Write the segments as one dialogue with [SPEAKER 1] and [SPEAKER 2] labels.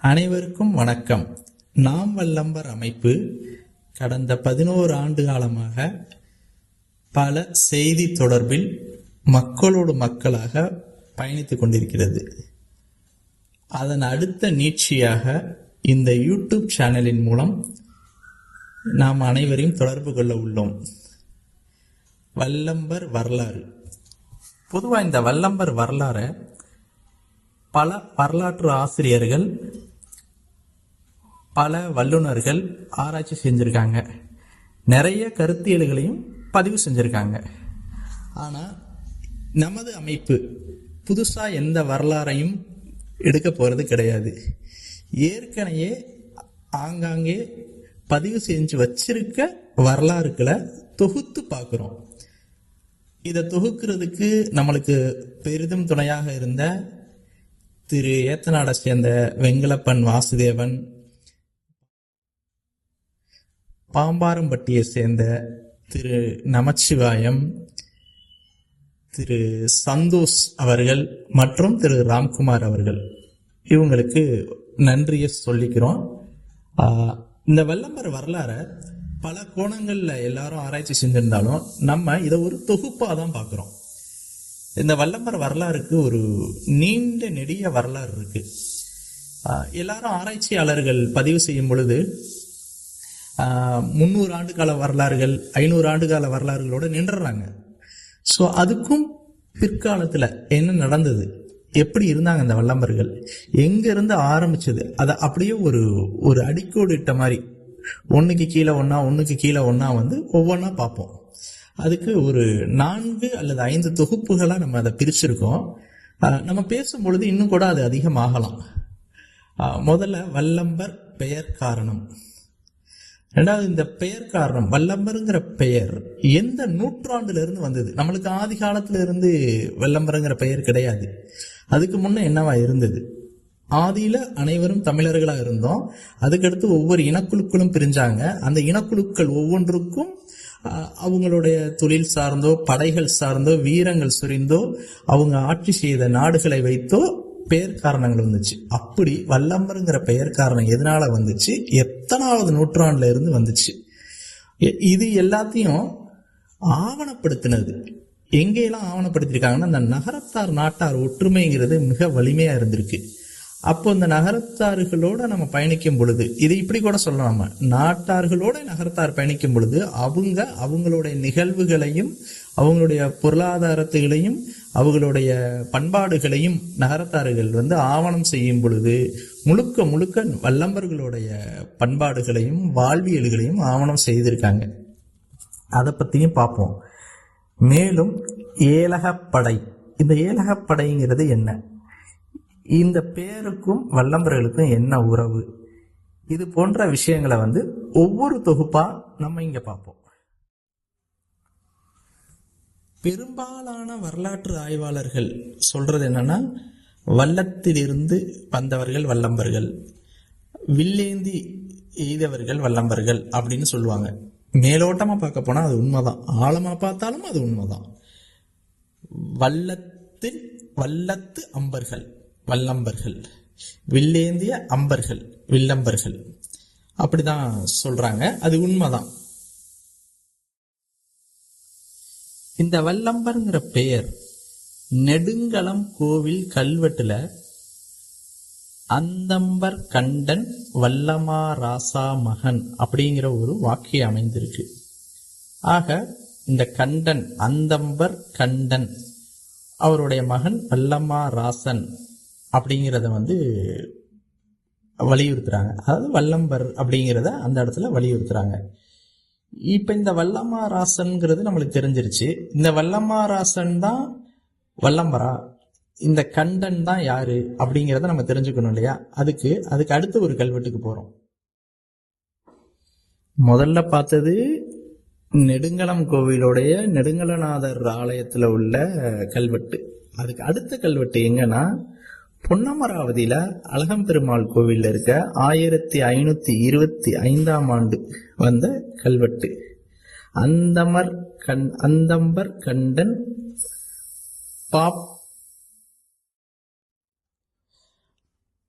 [SPEAKER 1] அனைவருக்கும் வணக்கம். நாம் வல்லம்பர் அமைப்பு கடந்த பதினோரு ஆண்டு காலமாக பல செய்தி தொடர்பில் மக்களோடு மக்களாக பயணித்து கொண்டிருக்கிறது. அதன் அடுத்த நீட்சியாக இந்த யூடியூப் சேனலின் மூலம் நாம் அனைவரையும் தொடர்பு கொள்ள உள்ளோம். வல்லம்பர் வரலாறு. பொதுவாக இந்த வல்லம்பர் வரலாறை பல வரலாற்று ஆசிரியர்கள் பல வல்லுநர்கள் ஆராய்ச்சி செஞ்சுருக்காங்க. நிறைய கருத்தியல்களையும் பதிவு செஞ்சுருக்காங்க. ஆனால் நமது அமைப்பு புதுசாக எந்த வரலாறையும் எடுக்க போகிறது கிடையாது. ஏற்கனவே ஆங்காங்கே பதிவு செஞ்சு வச்சிருக்க வரலாறுகளை தொகுத்து பார்க்குறோம். இதை தொகுக்கிறதுக்கு நம்மளுக்கு பெரிதும் துணையாக இருந்த திரு ஏத்தநாடை சேர்ந்த வெங்கலப்பன் வாசுதேவன் பாம்பாரம்பட்டியை சேர்ந்த திரு நமச்சிவாயம் திரு சந்தோஷ் அவர்கள் மற்றும் திரு ராம்குமார் அவர்கள். இவங்களுக்கு நன்றியை சொல்லிக்கிறோம். இந்த வல்லம்பர் வரலாறை பல கோணங்களில் எல்லாரும் ஆராய்ச்சி செஞ்சிருந்தாலும் நம்ம இதை ஒரு தொகுப்பாக தான் பார்க்குறோம் இந்த வல்லம்பர் வரலாறுக்கு ஒரு நீண்ட நெடிய வரலாறு இருக்கு. எல்லாரும் ஆராய்ச்சியாளர்கள் பதிவு செய்யும் பொழுது முந்நூறு ஆண்டு கால வரலாறுகள் ஐநூறு ஆண்டு கால வரலாறுகளோட நின்றுறாங்க. ஸோ அதுக்கும் பிற்காலத்தில் என்ன நடந்தது? எப்படி இருந்தாங்க அந்த வல்லம்பர்கள்? எங்கேருந்து ஆரம்பிச்சது? அதை அப்படியே ஒரு ஒரு அடிக்கோடு இட்ட மாதிரி ஒன்றுக்கு கீழே ஒன்றா ஒன்றுக்கு கீழே ஒன்றா வந்து ஒவ்வொன்றா பார்ப்போம். அதுக்கு ஒரு நான்கு அல்லது ஐந்து தொகுப்புகளாக நம்ம அதை பிரிச்சிருக்கோம். நம்ம பேசும் பொழுது இன்னும் கூட அது அதிகமாகலாம். முதல்ல வல்லம்பர் பெயர் காரணம். ரெண்டாவது இந்த பெயர் காரணம் வல்லம்பருங்கிற பெயர் எந்த நூற்றாண்டுல இருந்து வந்தது? நம்மளுக்கு ஆதி காலத்துல இருந்து வல்லம்பருங்கிற பெயர் கிடையாது. அதுக்கு முன்ன என்னவா இருந்தது? ஆதியில அனைவரும் தமிழர்களா இருந்தோம். அதுக்கடுத்து ஒவ்வொரு இனக்குழுக்களும் பிரிஞ்சாங்க. அந்த இனக்குழுக்கள் ஒவ்வொன்றுக்கும் அவங்களுடைய தொழில் சார்ந்தோ படைகள் சார்ந்தோ வீரங்கள் சுரிந்தோ அவங்க ஆட்சி செய்த நாடுகளை வைத்தோ பெயர் காரணங்கள் வந்துச்சு அப்படி வல்லம்பருங்கிற பெயர் காரணம் எதனால வந்துச்சு? எத்தனாவது நூற்றாண்டுல இருந்து வந்துச்சு. இது எல்லாத்தையும் ஆவணப்படுத்தினது. எங்கெல்லாம் ஆவணப்படுத்தியிருக்காங்கன்னா இந்த நகரத்தார் நாட்டார் ஒற்றுமைங்கிறது மிக வலிமையா இருந்திருக்கு. அப்போ இந்த நகரத்தார்களோட நம்ம பயணிக்கும் பொழுது இது இப்படி கூட சொல்லலாம் நம்ம. நாட்டார்களோட நகரத்தார் பயணிக்கும் பொழுது அவங்க அவங்களுடைய நிகழ்வுகளையும் அவங்களுடைய பொருளாதாரத்தைகளையும் அவர்களுடைய பண்பாடுகளையும் நகரத்தார்கள் வந்து ஆவணம் செய்யும் பொழுது முழுக்க முழுக்க வல்லம்பர்களுடைய பண்பாடுகளையும் வாழ்வியல்களையும் ஆவணம் செய்திருக்காங்க. அதை பற்றியும் பார்ப்போம் மேலும் ஏலகப்படை இந்த ஏலகப்படைங்கிறது என்ன? இந்த பேருக்கும் வல்லம்பர்களுக்கும் என்ன உறவு? இது போன்ற விஷயங்களை வந்து ஒவ்வொரு தொகுப்பாக நம்ம இங்கே பார்ப்போம் பெரும்பாலான வரலாற்று ஆய்வாளர்கள் சொல்றது என்னன்னா வல்லத்திலிருந்து வந்தவர்கள் வல்லம்பர்கள் வில்லேந்தி எய்தவர்கள் வல்லம்பர்கள் அப்படின்னு சொல்லுவாங்க. மேலோட்டமா பார்க்க போனா அது உண்மைதான். ஆழமா பார்த்தாலும் அது உண்மைதான். வல்லத்தில் வல்லத்து அம்பர்கள் வல்லம்பர்கள். வில்லேந்திய அம்பர்கள் வில்லம்பர்கள். அப்படிதான் சொல்றாங்க. அது உண்மைதான். இந்த வல்லம்பருங்கிற பெயர் நெடுங்கலம் கோவில் கல்வெட்டுல அந்தம்பர் கண்டன் வல்லமா ராசா மகன் அப்படிங்கிற ஒரு வாக்கியம் அமைந்திருக்கு. ஆக இந்த கண்டன் அந்தம்பர் கண்டன் அவருடைய மகன் வல்லமா ராசன் அப்படிங்கிறத வந்து வலியுறுத்துறாங்க. அதாவது வல்லம்பர் அப்படிங்கிறத அந்த இடத்துல வலியுறுத்துறாங்க. இப்ப இந்த வல்லம்மா ராசன்ங்கிறது நம்மளுக்கு தெரிஞ்சிருச்சு. இந்த வல்லம்மா ராசன் தான் வல்லம்பரா. இந்த கண்டன் தான் யாரு அப்படிங்கிறத நம்ம தெரிஞ்சுக்கணும் இல்லையா? அதுக்கு அதுக்கு அடுத்து ஒரு கல்வெட்டுக்கு போறோம். முதல்ல பார்த்தது நெடுங்கலம் கோவிலுடைய நெடுங்கலநாதர் ஆலயத்துல உள்ள கல்வெட்டு. அதுக்கு அடுத்த கல்வெட்டு எங்கன்னா பொன்னமராவதியில அழகம்பெருமாள் கோவில்ல இருக்க ஆயிரத்தி ஐநூத்தி இருபத்தி ஐந்தாம் ஆண்டு வந்த கல்வெட்டு. அந்தமர் கண் அந்தம்பர் கண்டன் பாப்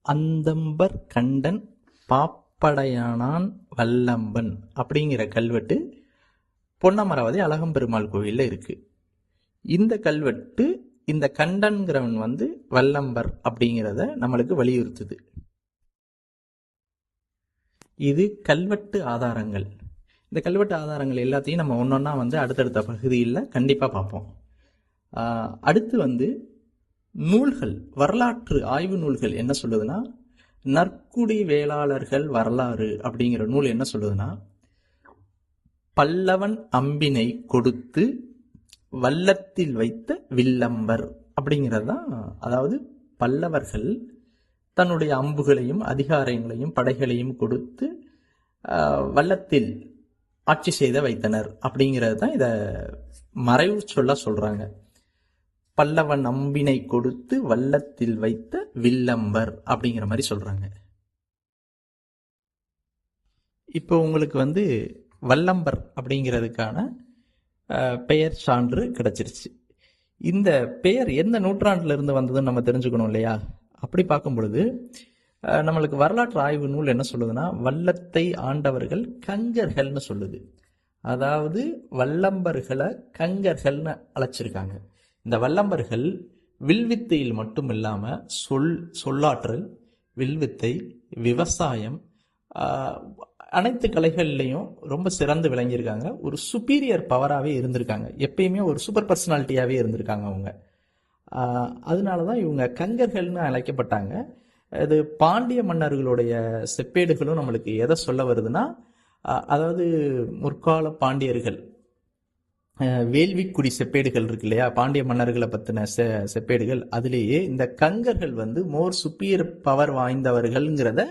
[SPEAKER 1] அந்தம்பர் கண்டன் பாப்படையானான் வல்லம்பன் அப்படிங்கிற கல்வெட்டு பொன்னமராவதி அழகம்பெருமாள் கோவிலில் இருக்கு. இந்த கல்வெட்டு இந்த கண்டன்கிறவன் வந்து வல்லம்பர் அப்படிங்கிறத நம்மளுக்கு வலியுறுத்துது. இது கல்வெட்டு ஆதாரங்கள். இந்த கல்வெட்டு ஆதாரங்கள் எல்லாத்தையும் நம்ம ஒன்றொன்னா வந்து அடுத்தடுத்த பகுதியில் கண்டிப்பாக பார்ப்போம். அடுத்து வந்து நூல்கள் வரலாற்று ஆய்வு நூல்கள் என்ன சொல்லுதுன்னா நற்குடி வேளாளர்கள் வரலாறு அப்படிங்கிற நூல் என்ன சொல்லுதுன்னா பல்லவன் அம்பினை கொடுத்து வல்லத்தில் வைத்த வில்லம்பர் அப்படிங்கிறது தான் அதாவது பல்லவர்கள் தன்னுடைய அம்புகளையும் அதிகாரங்களையும் படைகளையும் கொடுத்து வல்லத்தில் ஆட்சி செய்த வைத்தனர் அப்படிங்கிறது தான் இதை மறைவு சொல்ல சொல்றாங்க. பல்லவன் அம்பினை கொடுத்து வல்லத்தில் வைத்த வில்லம்பர் அப்படிங்கிற மாதிரி சொல்றாங்க. இப்போ உங்களுக்கு வந்து வல்லம்பர் அப்படிங்கிறதுக்கான பெயர் சான்று கிடைச்சிருச்சு. இந்த பெயர் எந்த நூற்றாண்டுல இருந்து வந்ததுன்னு நம்ம தெரிஞ்சுக்கணும் இல்லையா? அப்படி பார்க்கும் பொழுது நம்மளுக்கு வரலாற்று ஆய்வு நூல் என்ன சொல்லுதுன்னா வல்லத்தை ஆண்டவர்கள் கங்கர்கள்னு சொல்லுது. அதாவது வல்லம்பர்களை கங்கர்கள்னு அழைச்சிருக்காங்க. இந்த வல்லம்பர்கள் வில்வித்தையில் மட்டும் இல்லாமல் சொல் சொல்லாற்றல் வில்வித்தை விவசாயம் அனைத்து கலைகள்லையும் ரொம்ப சிறந்து விளங்கியிருக்காங்க. ஒரு சுப்பீரியர் பவராகவே இருந்திருக்காங்க. எப்பயுமே ஒரு சூப்பர் பர்சனாலிட்டியாகவே இருந்திருக்காங்க அவங்க. அதனால தான் இவங்க கங்கர்கள்னு அழைக்கப்பட்டாங்க. இது பாண்டிய மன்னர்களுடைய செப்பேடுகளும் நம்மளுக்கு எதை சொல்ல வருதுன்னா அதாவது முற்கால பாண்டியர்கள் வேள்விக்குடி செப்பேடுகள் இருக்கு இல்லையா? பாண்டிய மன்னர்களை பற்றின செ செப்பேடுகள். அதுலேயே இந்த கங்கர்கள் வந்து மோர் சுப்பீரியர் பவர் வாய்ந்தவர்கள்ங்கிறத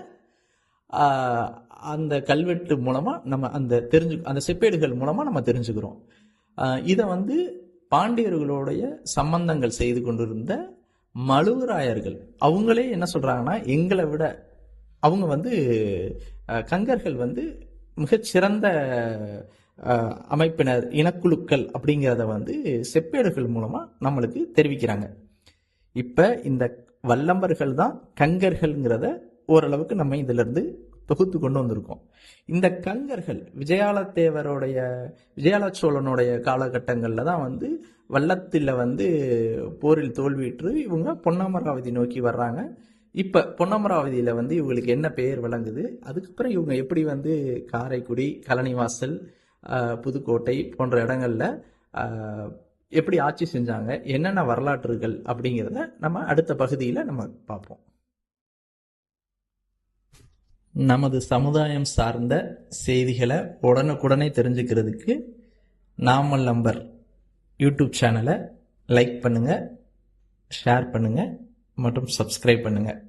[SPEAKER 1] அந்த கல்வெட்டு மூலமாக நம்ம அந்த தெரிஞ்சு அந்த செப்பேடுகள் மூலமாக நம்ம தெரிஞ்சுக்கிறோம். இதை வந்து பாண்டியர்களுடைய சம்பந்தங்கள் செய்து கொண்டிருந்த மழுவராயர்கள் அவங்களே என்ன சொல்கிறாங்கன்னா எங்களை விட அவங்க வந்து கங்கர்கள் வந்து மிகச்சிறந்த அமைப்பினர் இனக்குழுக்கள் அப்படிங்கிறத வந்து செப்பேடுகள் மூலமாக நம்மளுக்கு தெரிவிக்கிறாங்க. இப்போ இந்த வல்லம்பர்கள் தான் கங்கர்கள்ங்கிறத ஓரளவுக்கு நம்ம இதிலிருந்து தொகுத்து கொண்டு வந்திருக்கோம். இந்த கங்கர்கள் விஜயால தேவருடைய விஜயால சோழனுடைய காலகட்டங்களில் தான் வந்து வல்லத்தில் வந்து போரில் தோல்வியிட்டு இவங்க பொன்னமராவதி நோக்கி வர்றாங்க. இப்போ பொன்னமராவதியில் வந்து இவங்களுக்கு என்ன பெயர் விளங்குது? அதுக்கப்புறம் இவங்க எப்படி வந்து காரைக்குடி கலனிவாசல் புதுக்கோட்டை போன்ற இடங்களில் எப்படி ஆட்சி செஞ்சாங்க என்னென்ன வரலாற்றுகள் அப்படிங்கிறத நம்ம அடுத்த பகுதியில் நம்ம பார்ப்போம். நமது சமுதாயம் சார்ந்த செய்திகளை உடனுக்குடனே தெரிஞ்சுக்கிறதுக்கு நாமல் நம்பர் யூடியூப் சேனலை லைக் பண்ணுங்கள் ஷேர் பண்ணுங்கள் மற்றும் சப்ஸ்கிரைப் பண்ணுங்கள்